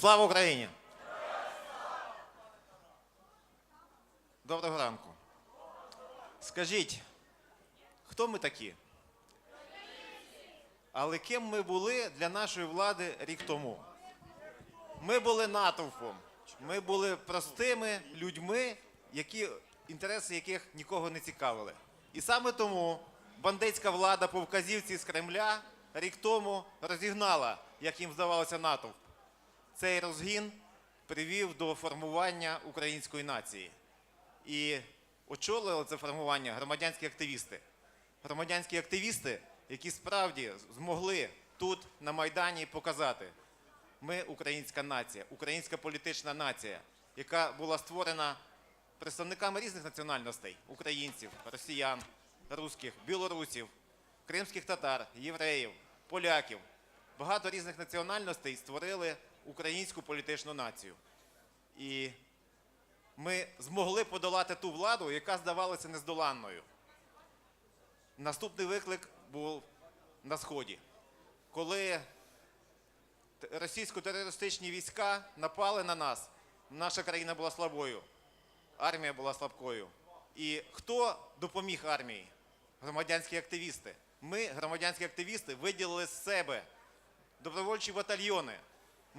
Слава Україні! Доброго ранку. Скажіть, хто ми такі? Але ким ми були для нашої влади рік тому? Ми були натовпом. Ми були простими людьми, які, інтереси яких нікого не цікавили. І саме тому бандитська влада по вказівці з Кремля рік тому розігнала, як їм здавалося, натовп. Цей розгін привів до формування української нації. І очолили це формування громадянські активісти. Громадянські активісти, які справді змогли тут на Майдані показати, ми українська нація, українська політична нація, яка була створена представниками різних національностей українців, росіян, русських, білорусів, кримських татар, євреїв, поляків. Багато різних національностей створили українську політичну націю. І ми змогли подолати ту владу, яка здавалася нездоланною. Наступний виклик був на Сході, коли російсько-терористичні війська напали на нас, наша країна була слабою, армія була слабкою. І хто допоміг армії? Громадянські активісти. Ми, громадянські активісти, виділили з себе добровольчі батальйони.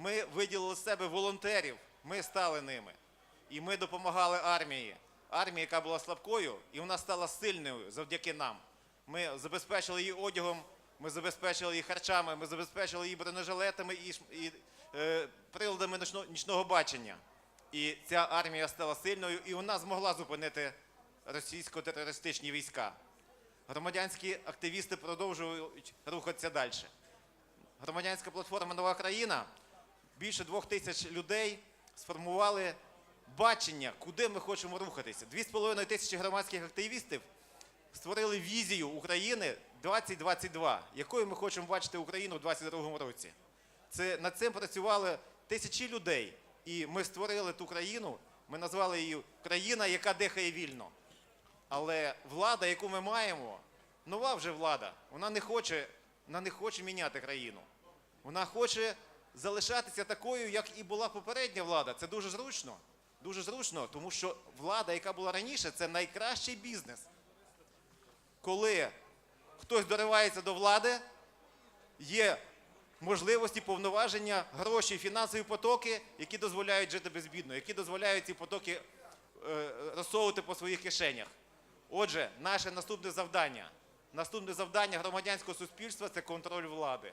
Ми виділили з себе волонтерів, ми стали ними. І ми допомагали армії. Армії, яка була слабкою, і вона стала сильною завдяки нам. Ми забезпечили її одягом, ми забезпечили її харчами, ми забезпечили її бронежилетами і, і е, приладами ночно- нічного бачення. І ця армія стала сильною, і вона змогла зупинити російсько-терористичні війська. Громадянські активісти продовжують рухатися далі. Громадянська платформа Нова країна більше двох тисяч людей сформували бачення, куди ми хочемо рухатися. Дві з половиною тисячі громадських активістів створили візію України 2022, якою ми хочемо бачити Україну у 2022 році. Це над цим працювали тисячі людей, і ми створили ту країну. Ми назвали її країна, яка дихає вільно. Але влада, яку ми маємо, нова вже влада, вона не хоче, вона не хоче міняти країну. Вона хоче залишатися такою, як і була попередня влада. Це дуже зручно. Дуже зручно, тому що влада, яка була раніше, це найкращий бізнес. Коли хтось доривається до влади, є можливості, повноваження, гроші, фінансові потоки, які дозволяють жити безбідно, які дозволяють ці потоки е, розсовувати по своїх кишенях. Отже, наше наступне завдання. Наступне завдання громадянського суспільства це контроль влади,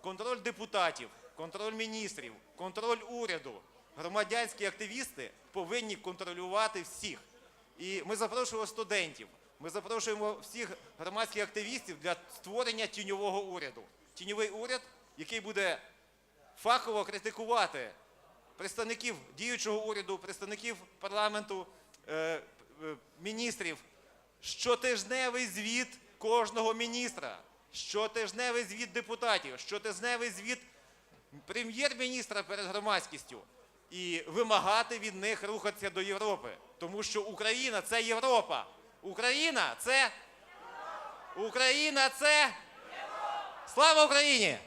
контроль депутатів, контроль міністрів, контроль уряду. Громадянські активісти повинні контролювати всіх. І ми запрошуємо студентів, ми запрошуємо всіх громадських активістів для створення тіньового уряду. Тіньовий уряд, який буде фахово критикувати представників діючого уряду, представників парламенту, е, е, міністрів. Щотижневий звіт кожного міністра, щотижневий звіт депутатів, щотижневий звіт прем'єр-міністра перед громадськістю і вимагати від них рухатися до Європи. Тому що Україна це Європа. Україна це Україна це Слава Україні!